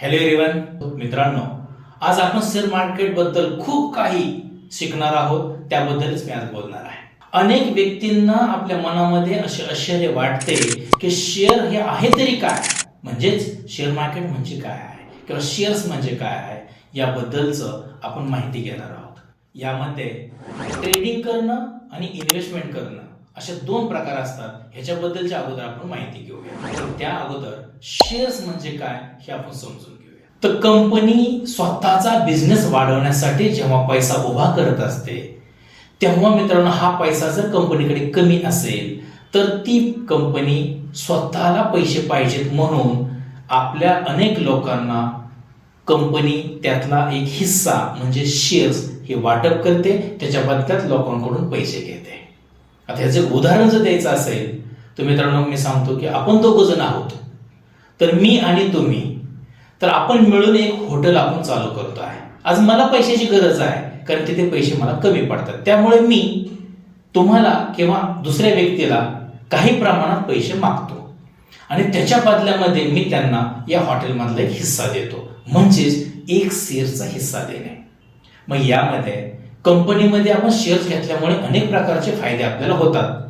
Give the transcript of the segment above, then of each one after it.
Hello everyone मित्रांनो आज आपण शेअर मार्केटबद्दल खूप काही शिकणार आहोत त्याबद्दलच मी आज बोलणार आहे. अनेक व्यक्तींना आपल्या मनामध्ये असे आश्चर्य वाटते की शेअर हे आहे तरी काय? म्हणजेच शेअर मार्केट म्हणजे काय आहे? किंवा शेअर्स म्हणजे काय आहे? याबद्दलचं आपण माहिती घेणार आहोत. यामध्ये ट्रेडिंग करणं आणि इन्व्हेस्टमेंट करणं. असे दोन प्रकार असतात. ह्याच्याबद्दलच्या अगोदर आपण माहिती घेऊया. तर त्या अगोदर शेअर्स म्हणजे काय हे आपण समजून घेऊया. तर कंपनी स्वतःचा बिझनेस वाढवण्यासाठी जेव्हा पैसा उभा करत असते तेव्हा मित्रांनो हा पैसा जर कंपनीकडे कमी असेल तर ती कंपनी स्वतःला पैसे पाहिजेत म्हणून आपल्या अनेक लोकांना कंपनी त्यातला एक हिस्सा म्हणजे शेअर्स हे वाटप करते. त्याच्या बदल्यात लोकांकडून पैसे घेते. आता ह्याचं एक उदाहरण जर द्यायचं असेल तर मित्रांनो मी सांगतो की आपण दोघं जण आहोत. तर मी आणि तुम्ही तर आपण मिळून एक हॉटेल आपण चालू करतो आहे. आज मला पैशाची गरज आहे कारण तिथे पैसे मला कमी पडतात. त्यामुळे मी तुम्हाला किंवा दुसऱ्या व्यक्तीला काही प्रमाणात पैसे मागतो. आणि त्याच्या बदल्यामध्ये मी त्यांना या हॉटेलमधला एक हिस्सा देतो. म्हणजेच एक शेअरचा हिस्सा देणे. मग यामध्ये कंपनीमध्ये आपण शेअर्स घेतल्यामुळे अनेक प्रकारचे फायदे आपल्याला होतात.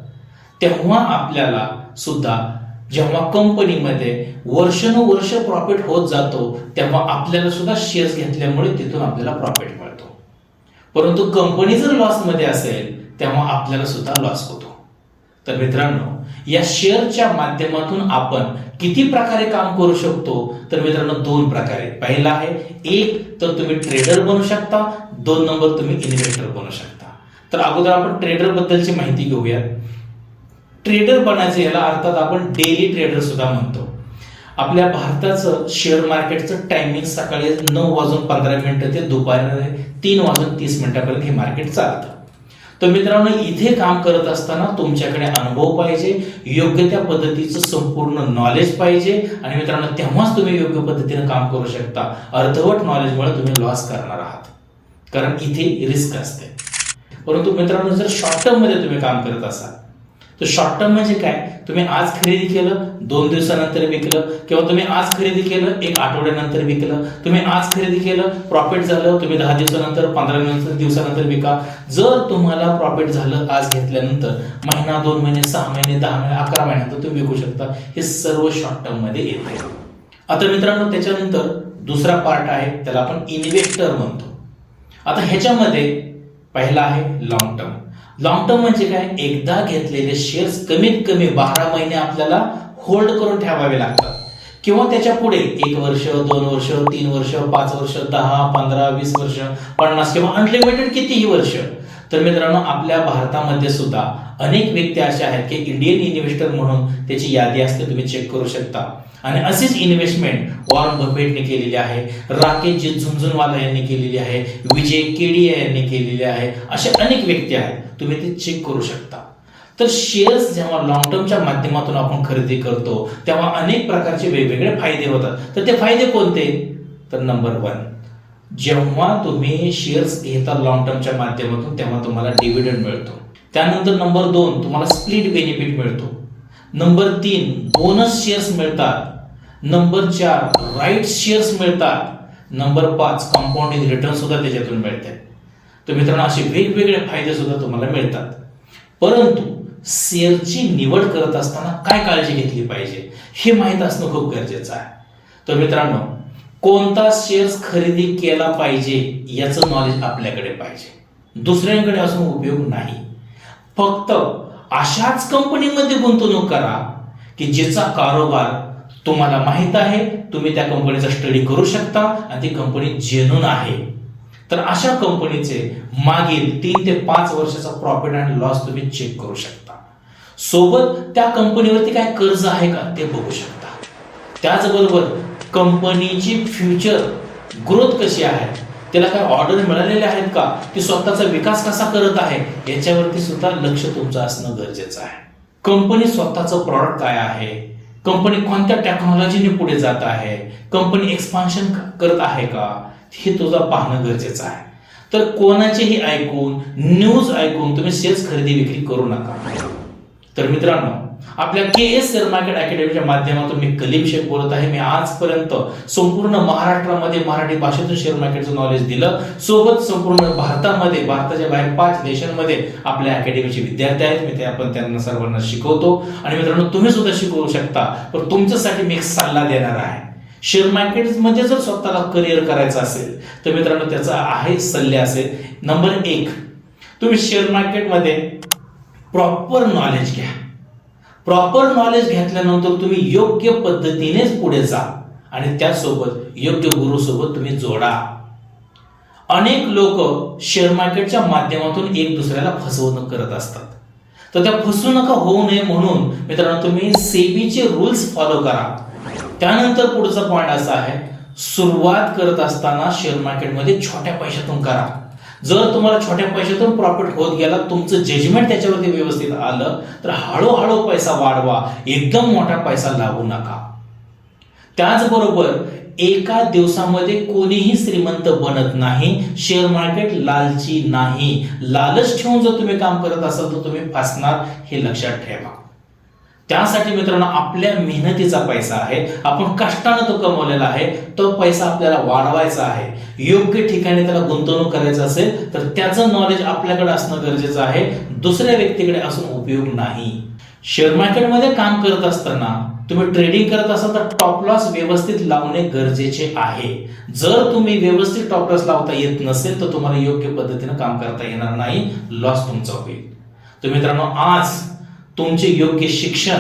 तेव्हा आपल्याला सुद्धा जेव्हा कंपनीमध्ये वर्षानुवर्ष प्रॉफिट होत जातो तेव्हा आपल्याला सुद्धा शेअर्स घेतल्यामुळे तिथून आपल्याला प्रॉफिट मिळतो. परंतु कंपनी जर लॉसमध्ये असेल तेव्हा आपल्याला सुद्धा लॉस होतो. तर मित्रांनो या शेअरच्या माध्यमातून आपण किती प्रकारे काम करू शकतो? तर मित्रांनो दोन प्रकारे. पहिला आहे एक तर तुम्ही ट्रेडर बनू शकता. दोन नंबर तुम्ही इन्व्हेस्टर बनू शकता. तर अगोदर आपण ट्रेडर बद्दलची माहिती घेऊया ट्रेडर बनायचं याला अर्थात आपण डेली ट्रेडर सुद्धा म्हणतो. आपल्या भारताचं शेअर मार्केटचं टायमिंग सकाळी नऊ वाजून पंधरा मिनिटं ते दुपारी तीन वाजून तीस मिनिटापर्यंत हे मार्केट चालतं. तर मित्रांनो इथे काम करत असताना तुमच्याकडे अनुभव पाहिजे योग्य त्या पद्धतीचं संपूर्ण नॉलेज पाहिजे आणि मित्रांनो तेव्हाच तुम्ही योग्य पद्धतीने काम करू शकता. अर्धवट नॉलेजमुळे तुम्ही लॉस करणार आहात. कारण इथे रिस्क असते. परंतु मित्रांनो जर शॉर्ट टर्ममध्ये तुम्ही काम करत असाल तर शॉर्ट टर्म म्हणजे काय? तुम्ही आज खरेदी केलं दोन दिवसानंतर विकलं किंवा तुम्ही आज खरेदी केलं एक आठवड्यानंतर विकलं. तुम्ही आज खरेदी केलं प्रॉफिट झालं तुम्ही दहा दिवसानंतर पंधरा दिवसानंतर विका. जर तुम्हाला प्रॉफिट झालं आज घेतल्यानंतर महिना दोन महिने सहा महिने दहा महिने अकरा महिन्यानंतर तुम्ही विकू शकता. हे सर्व शॉर्ट टर्ममध्ये येते आता मित्रांनो त्याच्यानंतर दुसरा पार्ट आहे त्याला आपण इन्व्हेस्टर म्हणतो. आता ह्याच्यामध्ये पहिला आहे लॉंग टर्म लॉंग टर्म म्हणजे काय? एकदा घेतलेले शेअर्स कमीत कमी बारा महिने आपल्याला होल्ड करून ठेवावे लागतात. किंवा त्याच्या पुढे एक वर्ष दोन वर्ष तीन वर्ष पाच वर्ष दहा पंधरा वीस वर्ष पन्नास किंवा अनलिमिटेड कितीही वर्ष. तर मित्रांनो आपल्या भारतामध्ये सुद्धा अनेक व्यक्ती अशा आहेत की इंडियन इन्व्हेस्टर म्हणून त्याची यादी असते तुम्ही चेक करू शकता. आणि अशीच इन्व्हेस्टमेंट वॉरन बफेटने केलेली आहे राकेश जी झुंझुनवाला यांनी केलेली आहे विजय केडिया यांनी केलेली आहे असे अनेक व्यक्ती आहेत तुम्ही ते चेक करू शकता. तर शेअर्स जेव्हा लॉंग टर्मच्या माध्यमातून आपण खरेदी करतो तेव्हा अनेक प्रकारचे वेगवेगळे फायदे होतात. तर ते फायदे कोणते? तर नंबर वन जेव्हा तुम्ही शेअर्स घेता लॉंग टर्मच्या माध्यमातून तेव्हा तुम्हाला डिव्हिडंड मिळतो. त्यानंतर नंबर दोन तुम्हाला स्प्लिट बेनिफिट मिळतो. नंबर तीन बोनस शेअर्स मिळतात. नंबर चार राईट शेअर्स मिळतात. नंबर पाच कंपाऊंडिंग रिटर्न सुद्धा त्याच्यातून मिळते तर मित्रांनो असे वेगवेगळे फायदे सुद्धा तुम्हाला मिळतात. परंतु शेअरची निवड करत असताना काय काळजी घेतली पाहिजे हे माहीत असणं खूप गरजेचं आहे. तर मित्रांनो कोणता शेअर्स खरेदी केला पाहिजे याचं नॉलेज आपल्याकडे पाहिजे. दुसऱ्यांकडे असून उपयोग नाही. फक्त अशाच कंपनीमध्ये गुंतवणूक करा की जिचा कारोबार तुम्हाला माहीत आहे तुम्ही त्या कंपनीचा स्टडी करू शकता आणि ती कंपनी जेन्यून आहे. तर अशा कंपनीचे मागील तीन ते पाच वर्षाचा प्रॉफिट आणि लॉस तुम्ही चेक करू शकता. सोबत त्या कंपनीवरती काय कर्ज आहे का ते बघू शकता. त्याचबरोबर कंपनीची फ्युचर ग्रोथ कशी आहे? त्याला काय ऑर्डर मिळालेले आहेत का? ती स्वतःचा विकास कसा करत आहे? याच्यावरती सुद्धा लक्ष तुमचं असणं गरजेचं आहे. कंपनी स्वतःचं प्रॉडक्ट काय आहे? कंपनी कोणत्या टेक्नॉलॉजीने पुढे जात आहे? कंपनी एक्सपान्शन करत आहे का? हे तुझा पाहणं गरजेचं आहे. तर कोणाचेही ऐकून न्यूज ऐकून तुम्ही शेअर्स खरेदी विक्री करू नका. तर मित्रांनो आपल्या के एस शेअर मार्केट अकॅडमीच्या माध्यमातून मी कलीम शेख बोलत आहे. मी आजपर्यंत संपूर्ण महाराष्ट्रामध्ये मराठी भाषेतून शेअर मार्केटचं नॉलेज दिलं. सोबत संपूर्ण भारतामध्ये भारताच्या बाहेर पाच देशांमध्ये आपल्या अकॅडमीचे विद्यार्थी आहेत. मी ते आपण त्यांना सर्वांना शिकवतो. आणि मित्रांनो तुम्ही सुद्धा शिकवू शकता. पण तुमच्यासाठी मी एक सल्ला देणार आहे. शेअर मार्केटमध्ये म्हणजे जर स्वतःला करिअर करायचं असेल तर मित्रांनो त्याचा आहे सल्ले असेल. नंबर एक तुम्ही शेअर मार्केटमध्ये प्रॉपर नॉलेज घ्या. प्रॉपर नॉलेज घेतल्यानंतर तुम्ही योग्य पद्धतीनेच पुढे जा. आणि त्यासोबत योग्य गुरुसोबत तुम्ही जोडा. अनेक लोक शेअर मार्केटच्या माध्यमातून एक दुसऱ्याला फसवणूक करत असतात. तर त्या फसवणुका होऊ नये म्हणून मित्रांनो तुम्ही सेबीचे रूल्स फॉलो करा. त्यानंतर पुढचा पॉईंट असा आहे सुरुवात करत असताना शेअर मार्केटमध्ये छोट्या पैशातून करा. जर तुम्हाला छोट्या पैशातून प्रॉफिट होत गेला तुमचं जजमेंट त्याच्यावरती व्यवस्थित आलं तर हळूहळू पैसा वाढवा. एकदम मोठा पैसा लागू नका. त्याचबरोबर एका दिवसामध्ये कोणीही श्रीमंत बनत नाही शेअर मार्केट लालची नाही. लालच ठेवून जर तुम्ही काम करत असाल तर तुम्ही फसणार हे लक्षात ठेवा. त्यासाठी मित्रांनो आपल्या मेहनतीचा पैसा आहे. आपण कष्टानं तो कमवलेला आहे. तो पैसा आपल्याला वाढवायचा आहे. योग्य ठिकाणी त्याला गुंतवणूक करायचं असेल तर त्याचं नॉलेज आपल्याकडे असणं गरजेचं आहे. दुसऱ्या व्यक्तीकडे असून उपयोग नाही. शेअर मार्केटमध्ये काम करत असताना तुम्ही ट्रेडिंग करत असाल तर टॉप लॉस व्यवस्थित लावणे गरजेचे आहे. जर तुम्ही व्यवस्थित टॉप लॉस लावता येत नसेल तर तुम्हाला योग्य पद्धतीने काम करता येणार नाही. लॉस तुमचा होईल. तर मित्रांनो आज तुमचे योग्य शिक्षण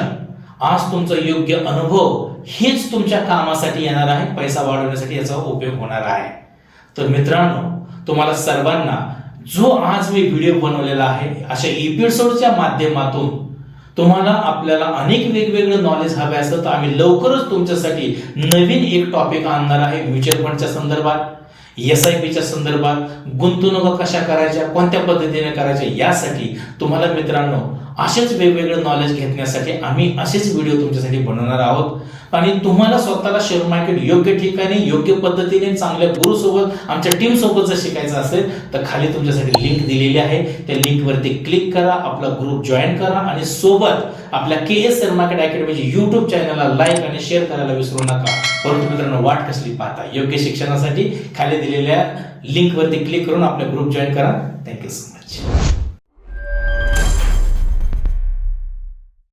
आज तुमचा योग्य अनुभव हेच तुमच्या कामासाठी येणार आहे पैसा वाढवण्यासाठी याचा उपयोग होणार आहे. तर मित्रांनो तुम्हाला सर्वांना जो आज मी व्हिडिओ बनवलेला आहे अशा एपिसोडच्या माध्यमातून तुम्हाला आपल्याला अनेक वेगवेगळं नॉलेज हवे असतं तर आम्ही लवकरच तुमच्यासाठी नवीन एक टॉपिक आणणार आहे म्युच्युअल फंडच्या संदर्भात एस आय पीच्या संदर्भात गुंतवणुका कशा करायच्या कोणत्या पद्धतीने करायच्या यासाठी तुम्हाला मित्रांनो असेच वेगवेगळे नॉलेज घेण्यासाठी आम्ही असेच व्हिडिओ तुमच्यासाठी बनवणार आहोत. आणि तुम्हाला स्वतःला शेअर मार्केट योग्य ठिकाणी योग्य पद्धतीने चांगल्या गुरुसोबत आमच्या टीमसोबत जर शिकायचं असेल तर खाली तुमच्यासाठी लिंक दिलेली आहे. त्या लिंकवरती क्लिक करा आपला ग्रुप जॉईन करा आणि सोबत आपल्या के एस शेअर मार्केट अकॅडमीच्या युट्यूब चॅनलला लाईक आणि शेअर करायला विसरू नका. परंतु मित्रांनो वाट कसली पाहता? योग्य शिक्षणासाठी खाली दिलेल्या लिंकवरती क्लिक करून आपला ग्रुप जॉईन करा. Thank you so much